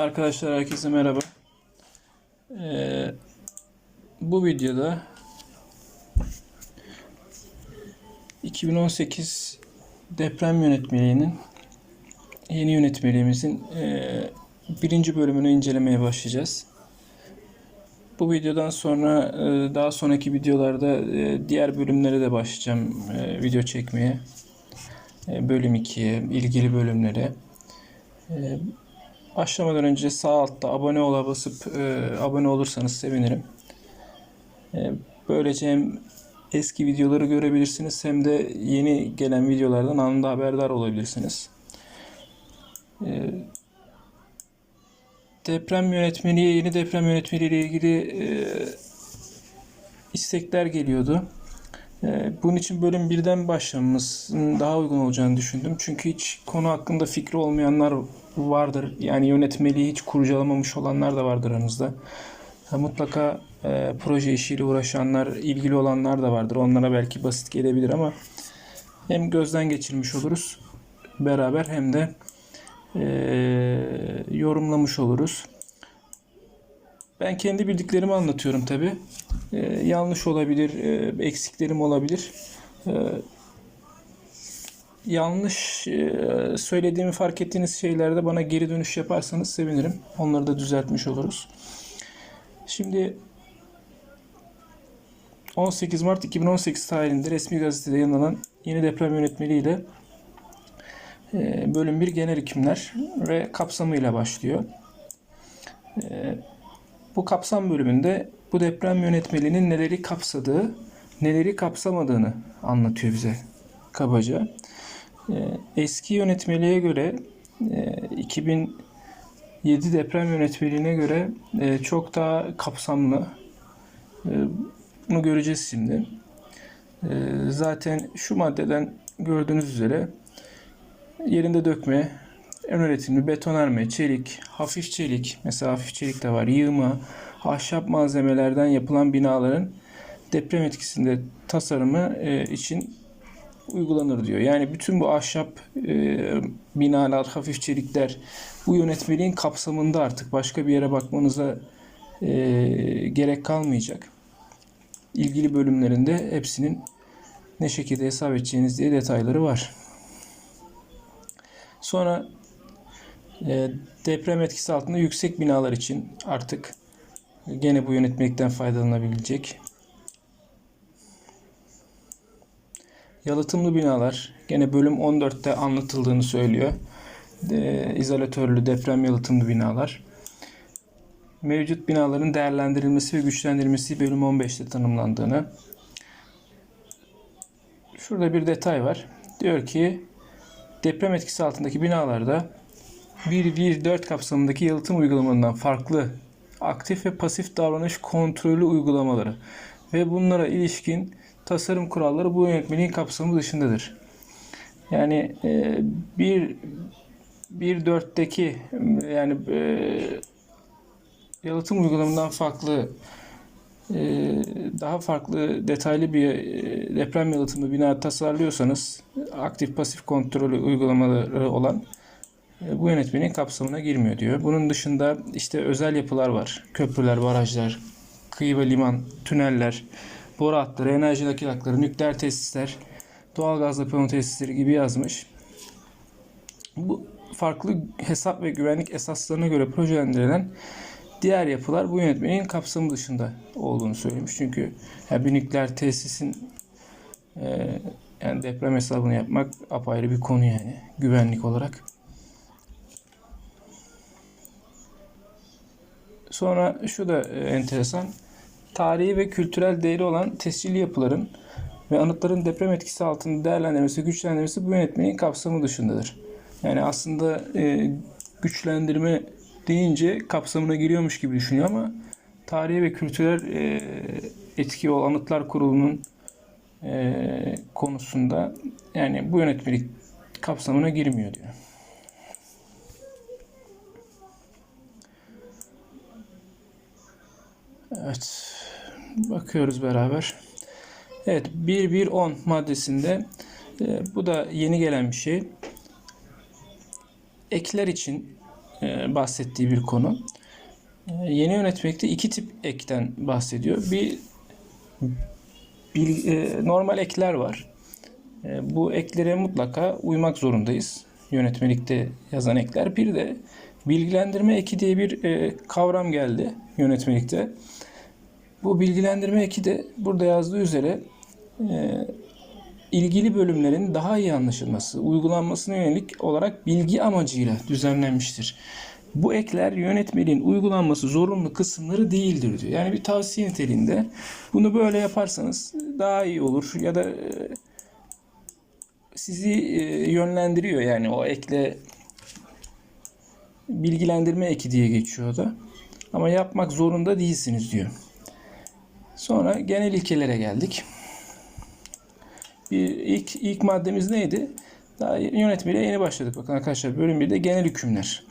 Arkadaşlar herkese merhaba. Ee, bu videoda 2018 deprem yönetmeliğinin yeni yönetmeliğimizin e, birinci bölümünü incelemeye başlayacağız. Bu videodan sonra e, daha sonraki videolarda e, diğer bölümlere de başlayacağım e, video çekmeye. E, bölüm 2'ye, ilgili bölümlere. E, Başlamadan önce sağ altta abone ola basıp e, abone olursanız sevinirim. E, böylece hem eski videoları görebilirsiniz hem de yeni gelen videolardan anında haberdar olabilirsiniz. E, deprem yönetmeliği, yeni deprem yönetmeliği ile ilgili e, istekler geliyordu. E, Bunun için bölüm birden başlamamızın daha uygun olacağını düşündüm. Çünkü hiç konu hakkında fikri olmayanlar vardır. Yani yönetmeliği hiç kurcalamamış olanlar da vardır aranızda. Mutlaka e, proje işiyle uğraşanlar, ilgili olanlar da vardır. Onlara belki basit gelebilir ama hem gözden geçirmiş oluruz beraber hem de e, yorumlamış oluruz. Ben kendi bildiklerimi anlatıyorum tabi. yanlış olabilir, e, eksiklerim olabilir. E, yanlış e, söylediğimi fark ettiğiniz şeylerde bana geri dönüş yaparsanız sevinirim. Onları da düzeltmiş oluruz. Şimdi 18 Mart 2018 tarihinde resmi gazetede yayınlanan yeni deprem yönetmeliği ile e, bölüm 1 genel hükümler ve kapsamıyla başlıyor. E, bu kapsam bölümünde bu deprem yönetmeliğinin neleri kapsadığı, neleri kapsamadığını anlatıyor bize kabaca. Ee, Eski yönetmeliğe göre e, 2007 deprem yönetmeliğine göre e, çok daha kapsamlı. E, Bunu göreceğiz şimdi. E, Zaten şu maddeden gördüğünüz üzere yerinde dökme, ön üretimli betonarme, çelik, hafif çelik, mesela hafif çelik de var, yığma, ahşap malzemelerden yapılan binaların deprem etkisinde tasarımı e, için uygulanır diyor. Yani bütün bu ahşap e, binalar, hafif çelikler bu yönetmeliğin kapsamında artık başka bir yere bakmanıza e, gerek kalmayacak. İlgili bölümlerinde hepsinin ne şekilde hesap edeceğiniz diye detayları var. Sonra e, deprem etkisi altında yüksek binalar için artık gene bu yönetmelikten faydalanabilecek. Yalıtımlı binalar gene bölüm 14'te anlatıldığını söylüyor. E, izolatörlü deprem yalıtımlı binalar. Mevcut binaların değerlendirilmesi ve güçlendirilmesi bölüm 15'te tanımlandığını. Şurada bir detay var. Diyor ki deprem etkisi altındaki binalarda 1.1.4 kapsamındaki yalıtım uygulamalarından farklı aktif ve pasif davranış kontrolü uygulamaları ve bunlara ilişkin tasarım kuralları bu yönetmeliğin kapsamı dışındadır. Yani e, bir bir dörtteki yani e, yalıtım uygulamasından farklı e, daha farklı detaylı bir e, deprem yalıtımlı bina tasarlıyorsanız aktif pasif kontrolü uygulamaları olan bu yönetmenin kapsamına girmiyor diyor. Bunun dışında işte özel yapılar var. Köprüler, barajlar, kıyı ve liman, tüneller, boru hatları, enerji nakil nükleer tesisler, doğalgaz depomu tesisleri gibi yazmış. Bu farklı hesap ve güvenlik esaslarına göre projelendirilen diğer yapılar bu yönetmenin kapsamı dışında olduğunu söylemiş. Çünkü yani bir nükleer tesisin e, yani deprem hesabını yapmak apayrı bir konu yani güvenlik olarak. Sonra şu da e, enteresan. Tarihi ve kültürel değeri olan tescilli yapıların ve anıtların deprem etkisi altında değerlendirilmesi, güçlendirilmesi bu yönetmenin kapsamı dışındadır. Yani aslında e, güçlendirme deyince kapsamına giriyormuş gibi düşünüyor ama tarihi ve kültürel e, etki olan anıtlar kurulunun e, konusunda yani bu yönetmelik kapsamına girmiyor diyor. Evet. Bakıyoruz beraber. Evet 1.1.10 maddesinde e, bu da yeni gelen bir şey. Ekler için e, bahsettiği bir konu. E, yeni yönetmelikte iki tip ekten bahsediyor. Bir, bir e, normal ekler var. E, bu eklere mutlaka uymak zorundayız. Yönetmelikte yazan ekler. Bir de bilgilendirme eki diye bir e, kavram geldi yönetmelikte. Bu bilgilendirme eki de burada yazdığı üzere e, ilgili bölümlerin daha iyi anlaşılması, uygulanmasına yönelik olarak bilgi amacıyla düzenlenmiştir. Bu ekler yönetmeliğin uygulanması zorunlu kısımları değildir diyor. Yani bir tavsiye niteliğinde bunu böyle yaparsanız daha iyi olur ya da e, sizi e, yönlendiriyor yani o ekle bilgilendirme eki diye geçiyor da. Ama yapmak zorunda değilsiniz diyor. Sonra genel ilkelere geldik. Bir ilk ilk maddemiz neydi? Daha yönetmeliğe yeni başladık. Bakın arkadaşlar bölüm 1'de genel hükümler.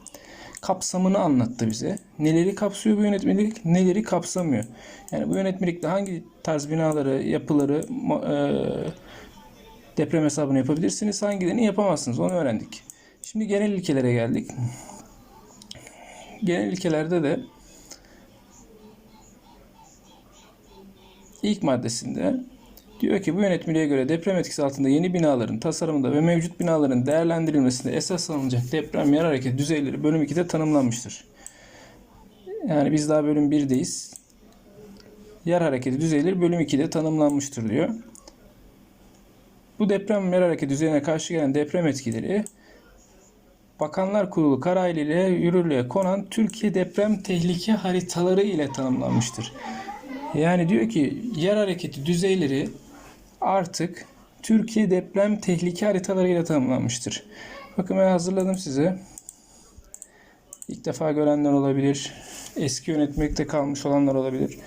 Kapsamını anlattı bize. Neleri kapsıyor bu yönetmelik, neleri kapsamıyor. Yani bu yönetmelikte hangi tarz binaları, yapıları e, deprem hesabını yapabilirsiniz, hangilerini yapamazsınız. Onu öğrendik. Şimdi genel ilkelere geldik. Genel ilkelerde de ilk maddesinde diyor ki bu yönetmeliğe göre deprem etkisi altında yeni binaların tasarımında ve mevcut binaların değerlendirilmesinde esas alınacak deprem yer hareket düzeyleri bölüm 2'de tanımlanmıştır. Yani biz daha bölüm 1'deyiz. Yer hareketi düzeyleri bölüm 2'de tanımlanmıştır diyor. Bu deprem yer hareketi düzeyine karşı gelen deprem etkileri Bakanlar Kurulu kararıyla yürürlüğe konan Türkiye deprem tehlike haritaları ile tanımlanmıştır. Yani diyor ki yer hareketi düzeyleri artık Türkiye deprem tehlike haritaları ile tanımlanmıştır. Bakın ben hazırladım size. İlk defa görenler olabilir. Eski yönetmekte kalmış olanlar olabilir.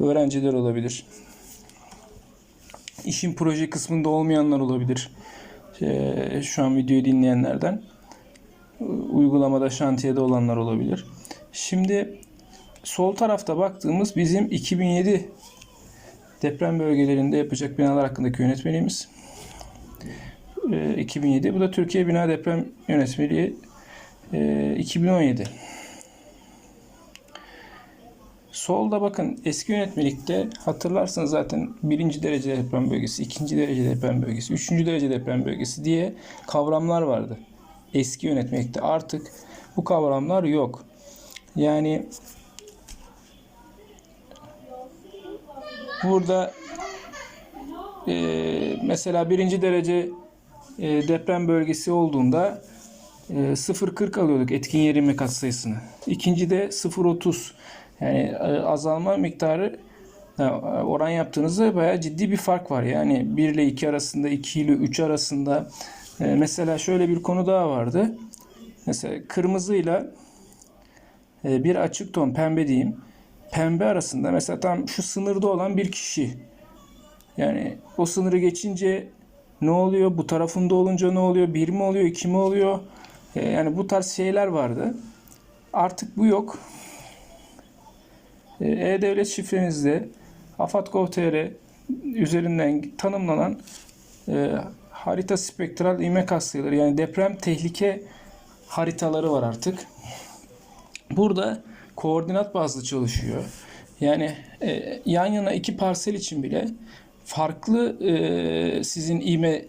Öğrenciler olabilir. İşin proje kısmında olmayanlar olabilir. Ee, şu an videoyu dinleyenlerden uygulamada şantiyede olanlar olabilir. Şimdi sol tarafta baktığımız bizim 2007 deprem bölgelerinde yapacak binalar hakkındaki yönetmeliğimiz. 2007. Bu da Türkiye Bina Deprem Yönetmeliği 2017. Solda bakın eski yönetmelikte hatırlarsanız zaten birinci derece deprem bölgesi, ikinci derece deprem bölgesi, üçüncü derece deprem bölgesi diye kavramlar vardı eski yönetmekte artık bu kavramlar yok. Yani burada e, mesela birinci derece e, deprem bölgesi olduğunda e, 0.40 alıyorduk etkin yer inme katsayısını. İkinci de 0.30 yani e, azalma miktarı oran yaptığınızda bayağı ciddi bir fark var. Yani 1 ile 2 arasında, 2 ile 3 arasında ee, mesela şöyle bir konu daha vardı. Mesela kırmızıyla e, bir açık ton pembe diyeyim. Pembe arasında mesela tam şu sınırda olan bir kişi. Yani o sınırı geçince ne oluyor? Bu tarafında olunca ne oluyor? Bir mi oluyor? iki mi oluyor? E, yani bu tarz şeyler vardı. Artık bu yok. E, E-Devlet şifrenizde afat.gov.tr üzerinden tanımlanan harita spektral ivme katsayıları yani deprem tehlike haritaları var artık. Burada koordinat bazlı çalışıyor. Yani e, yan yana iki parsel için bile farklı e, sizin ivme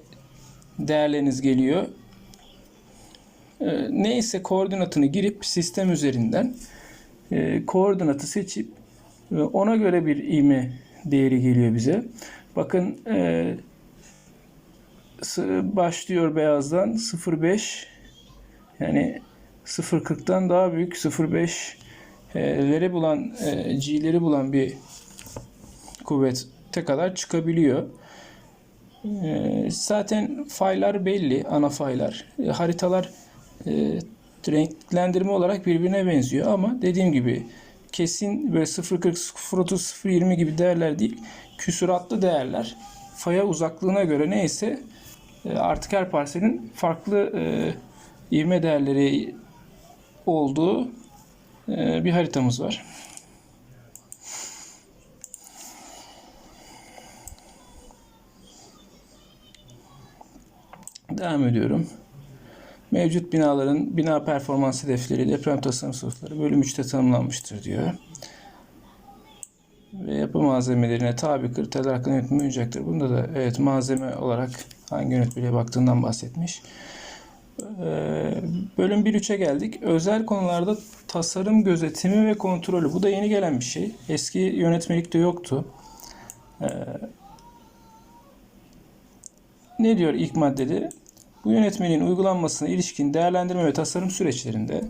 değerleriniz geliyor. E, neyse koordinatını girip sistem üzerinden e, koordinatı seçip e, ona göre bir ivme değeri geliyor bize. Bakın e, başlıyor beyazdan 0.5 yani 0.40'tan daha büyük 0.5'leri bulan e, G'leri bulan bir kuvvete kadar çıkabiliyor. E, zaten faylar belli, ana faylar. E, haritalar renklendirme olarak birbirine benziyor ama dediğim gibi kesin böyle 0.40, 0.30, 0.20 gibi değerler değil. Küsuratlı değerler. Faya uzaklığına göre neyse e, artık her parselin farklı e, ivme değerleri olduğu e, bir haritamız var. Devam ediyorum. Mevcut binaların bina performans hedefleri, deprem tasarım sınıfları bölüm 3'te tanımlanmıştır diyor. Ve yapı malzemelerine tabi kriterler hakkında yönetimi uymayacaktır. Bunda da evet malzeme olarak hangi yönetmeliğe baktığından bahsetmiş. Ee, Bölüm 1-3'e geldik. Özel konularda tasarım gözetimi ve kontrolü. Bu da yeni gelen bir şey. Eski yönetmelikte yoktu. Ee, Ne diyor ilk maddede? Bu yönetmeliğin uygulanmasına ilişkin değerlendirme ve tasarım süreçlerinde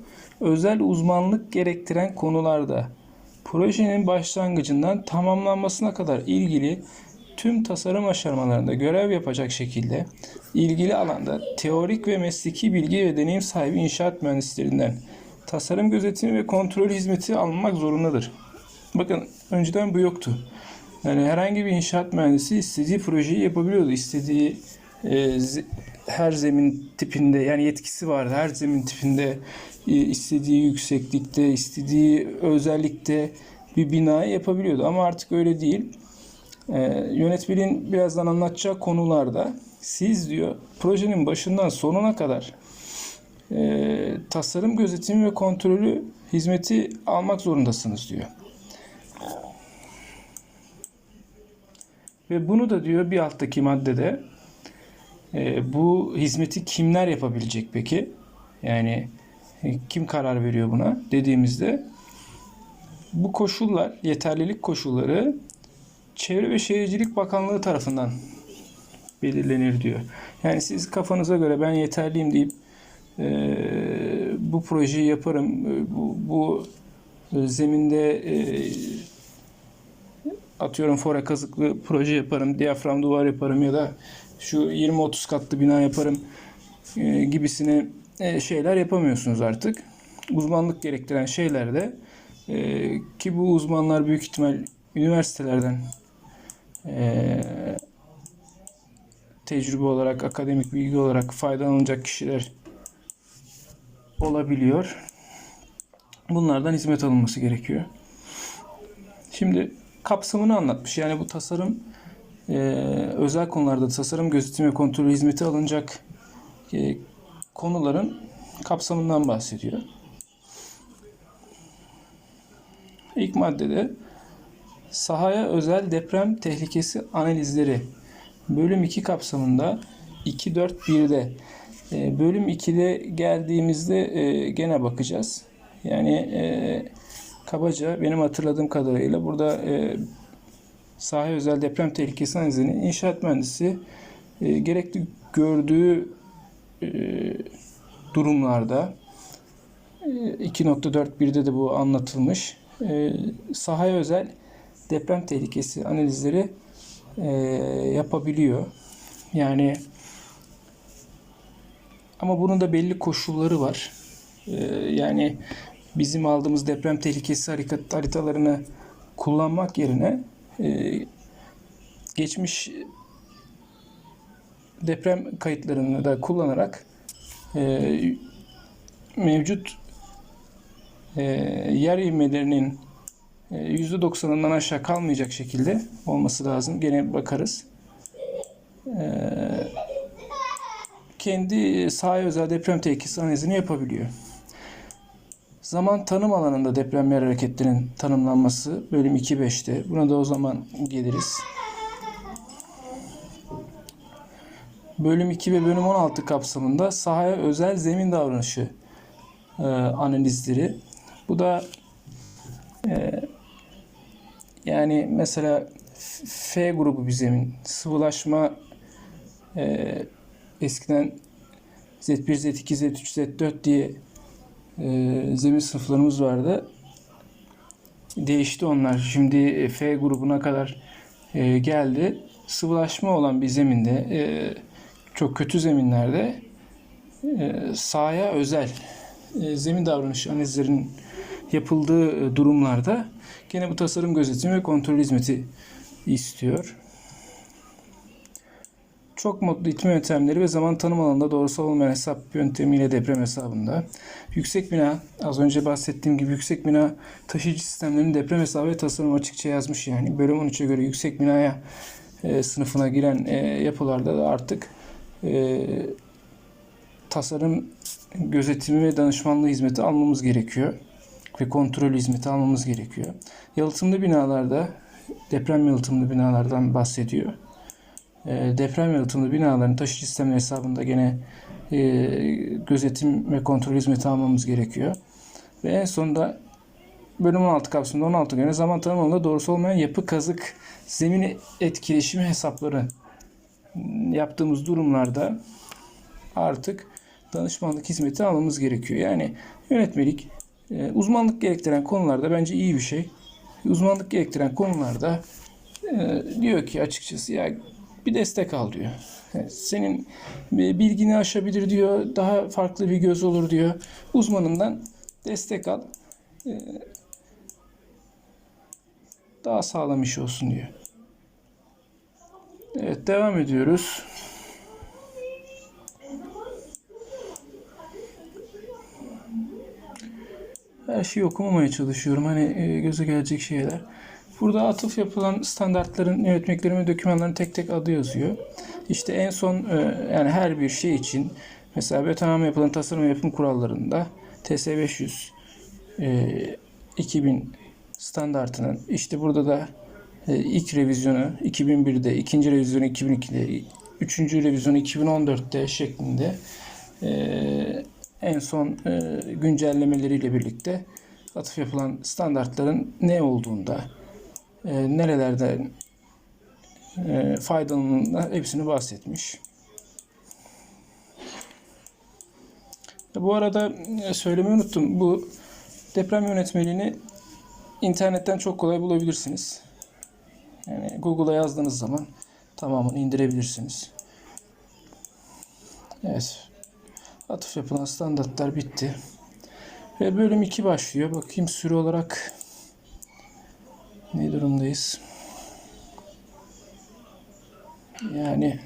özel uzmanlık gerektiren konularda projenin başlangıcından tamamlanmasına kadar ilgili tüm tasarım aşamalarında görev yapacak şekilde ilgili alanda teorik ve mesleki bilgi ve deneyim sahibi inşaat mühendislerinden tasarım gözetimi ve kontrol hizmeti alınmak zorundadır. Bakın önceden bu yoktu. Yani herhangi bir inşaat mühendisi istediği projeyi yapabiliyordu. İstediği e, her zemin tipinde yani yetkisi vardı. Her zemin tipinde e, istediği yükseklikte, istediği özellikte bir binayı yapabiliyordu. Ama artık öyle değil. E, yönetmenin birazdan anlatacağı konularda siz diyor projenin başından sonuna kadar e, tasarım gözetimi ve kontrolü hizmeti almak zorundasınız diyor. Ve bunu da diyor bir alttaki maddede e, bu hizmeti kimler yapabilecek peki? Yani e, kim karar veriyor buna dediğimizde bu koşullar, yeterlilik koşulları Çevre ve Şehircilik Bakanlığı tarafından belirlenir diyor. Yani siz kafanıza göre ben yeterliyim deyip e, bu projeyi yaparım, e, bu, bu e, zeminde e, atıyorum fora kazıklı proje yaparım, diyafram duvar yaparım ya da şu 20-30 katlı bina yaparım e, gibisine e, şeyler yapamıyorsunuz artık. Uzmanlık gerektiren şeylerde e, ki bu uzmanlar büyük ihtimal üniversitelerden e, tecrübe olarak, akademik bilgi olarak faydalanacak kişiler olabiliyor. Bunlardan hizmet alınması gerekiyor. Şimdi kapsamını anlatmış. Yani bu tasarım e, özel konularda tasarım gözetimi ve kontrol hizmeti alınacak e, konuların kapsamından bahsediyor. İlk maddede sahaya özel deprem tehlikesi analizleri bölüm 2 kapsamında 2.4.1'de e, bölüm 2'de geldiğimizde e, gene bakacağız. Yani e, kabaca benim hatırladığım kadarıyla burada e, sahaya özel deprem tehlikesi analizini inşaat mühendisi gerekli gördüğü durumlarda e, 2.41'de de bu anlatılmış. Sahaya özel deprem tehlikesi analizleri e, yapabiliyor. Yani ama bunun da belli koşulları var. E, yani bizim aldığımız deprem tehlikesi haritalarını kullanmak yerine e, geçmiş deprem kayıtlarını da kullanarak e, mevcut e, yer ivmelerinin %90'ından aşağı kalmayacak şekilde olması lazım. Gene bakarız. E, kendi sahaya özel deprem tehlikesi analizini yapabiliyor. Zaman tanım alanında deprem yer hareketlerinin tanımlanması bölüm 2.5'te. Buna da o zaman geliriz. Bölüm 2 ve bölüm 16 kapsamında sahaya özel zemin davranışı e, analizleri. Bu da e, yani mesela F- grubu bir zemin sıvılaşma e, eskiden Z1, Z2, Z3, Z4 diye e, zemin sınıflarımız vardı. Değişti onlar. Şimdi e, F grubuna kadar e, geldi. Sıvılaşma olan bir zeminde e, çok kötü zeminlerde e, sahaya özel e, zemin davranışı analizlerinin yapıldığı e, durumlarda gene bu tasarım gözetimi ve kontrol hizmeti istiyor. Çok modlu itme yöntemleri ve zaman tanım alanında doğrusal olmayan hesap yöntemiyle deprem hesabında. Yüksek bina, az önce bahsettiğim gibi yüksek bina taşıyıcı sistemlerinin deprem hesabı ve tasarım açıkça yazmış yani. Bölüm 13'e göre yüksek binaya e, sınıfına giren e, yapılarda da artık e, tasarım gözetimi ve danışmanlığı hizmeti almamız gerekiyor. Ve kontrol hizmeti almamız gerekiyor. Yalıtımlı binalarda, deprem yalıtımlı binalardan bahsediyor. E, deprem yalıtımlı binaların taşıyıcı sistemleri hesabında gene e, gözetim ve kontrol hizmeti almamız gerekiyor. Ve en sonunda bölüm 16 kapsamında 16 göre zaman tanımında doğrusu olmayan yapı kazık zemin etkileşimi hesapları yaptığımız durumlarda artık danışmanlık hizmeti almamız gerekiyor. Yani yönetmelik e, uzmanlık gerektiren konularda bence iyi bir şey. Uzmanlık gerektiren konularda e, diyor ki açıkçası ya bir destek al diyor. Senin bilgini aşabilir diyor. Daha farklı bir göz olur diyor. Uzmanından destek al. E, Daha sağlam iş olsun diyor. Evet devam ediyoruz. Her şeyi okumamaya çalışıyorum. Hani e, göze gelecek şeyler. Burada atıf yapılan standartların, yönetmeklerin ve dokümanların tek tek adı yazıyor. İşte en son e, yani her bir şey için mesela betonarme yapılan tasarım yapım kurallarında TS500 e, 2000 standartının işte burada da e, ilk revizyonu 2001'de, ikinci revizyonu 2002'de, üçüncü revizyonu 2014'te şeklinde e, en son e, güncellemeleriyle birlikte atıf yapılan standartların ne olduğunda, e, nerelerden e, faydalanıldığında hepsini bahsetmiş. Bu arada e, söylemeyi unuttum. Bu deprem yönetmeliğini internetten çok kolay bulabilirsiniz. Yani Google'a yazdığınız zaman tamamını indirebilirsiniz. Evet. Atıf yapılan standartlar bitti. Ve bölüm 2 başlıyor. Bakayım süre olarak ne durumdayız? Yani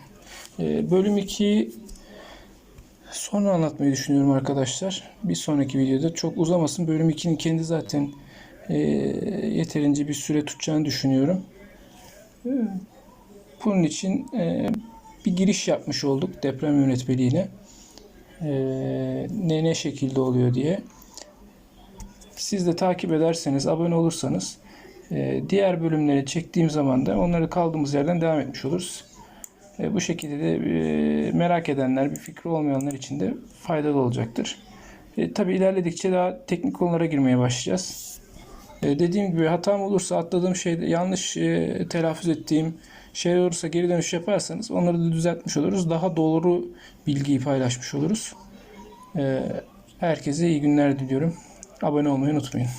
e, bölüm 2'yi sonra anlatmayı düşünüyorum arkadaşlar. Bir sonraki videoda çok uzamasın. Bölüm 2'nin kendi zaten e, yeterince bir süre tutacağını düşünüyorum. E, Bunun için e, bir giriş yapmış olduk deprem yönetmeliğine. E, ne ne şekilde oluyor diye. Siz de takip ederseniz, abone olursanız e, diğer bölümleri çektiğim zaman da onları kaldığımız yerden devam etmiş oluruz. E, bu şekilde de e, merak edenler, bir fikri olmayanlar için de faydalı olacaktır. Tabii ilerledikçe daha teknik konulara girmeye başlayacağız. Dediğim gibi hatam olursa, atladığım şey, yanlış telaffuz ettiğim şey olursa geri dönüş yaparsanız onları da düzeltmiş oluruz. Daha doğru bilgiyi paylaşmış oluruz. E, herkese iyi günler diliyorum. Abone olmayı unutmayın.